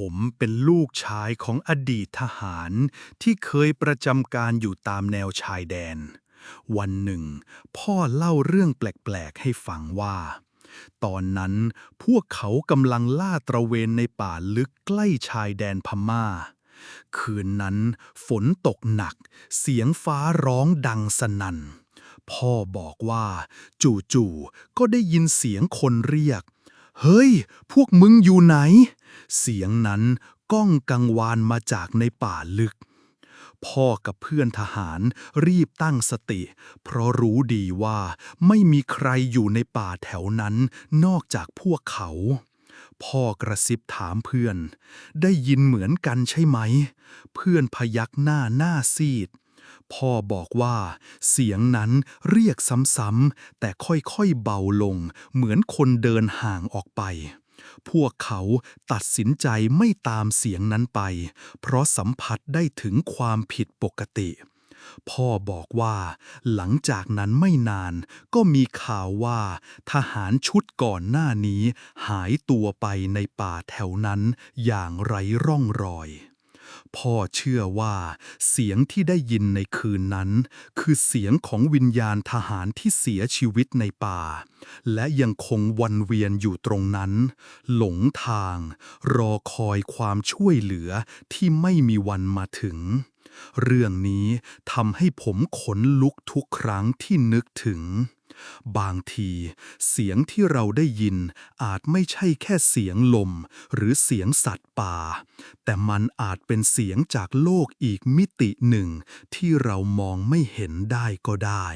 ผมเป็นลูกชายของอดีตทหารที่เคยประจำการอยู่ตามแนวชายแดน วันหนึ่ง พ่อเล่าเรื่องแปลก ๆ ให้ฟังว่า ตอนนั้นพวกเขากำลังล่าตระเวนในป่าลึกใกล้ชายแดนพม่า คืนนั้นฝนตกหนัก เสียงฟ้าร้องดังสนั่น พ่อบอกว่า จู่ๆก็ได้ยินเสียงคนเรียก เฮ้ย พวกมึงอยู่ไหน เสียงนั้นก้องกังวานมาจากในป่าลึก พ่อกับเพื่อนทหารรีบตั้งสติ เพราะรู้ดีว่าไม่มีใครอยู่ในป่าแถวนั้นนอกจากพวกเขา พ่อกระซิบถามเพื่อน ได้ยินเหมือนกันใช่ไหม เพื่อนพยักหน้าหน้าซีดพ่อบอกว่า เสียงนั้นเรียกซ้ำๆแต่ค่อยๆเบาลง เหมือนคนเดินห่างออกไป พวกเขาตัดสินใจไม่ตามเสียงนั้นไป เพราะสัมผัสได้ถึงความผิดปกติ พ่อบอกว่า หลังจากนั้นไม่นานก็มีข่าวว่า ทหารชุดก่อนหน้านี้ หายตัวไปในป่าแถวนั้นอย่างไร้ร่องรอย พ่อเชื่อว่า เสียงที่ได้ยินในคืนนั้น คือเสียงของวิญญาณทหารที่เสียชีวิตในป่า และยังคงวนเวียนอยู่ตรงนั้น หลงทาง รอคอยความช่วยเหลือที่ไม่มีวันมาถึง เรื่องนี้ทำให้ผมขนลุกทุกครั้งที่นึกถึง บางที เสียงที่เราได้ยินอาจไม่ใช่แค่เสียงลม หรือเสียงสัตว์ป่า แต่มันอาจเป็นเสียงจากโลกอีกมิติหนึ่ง ที่เรามองไม่เห็นได้ก็ได้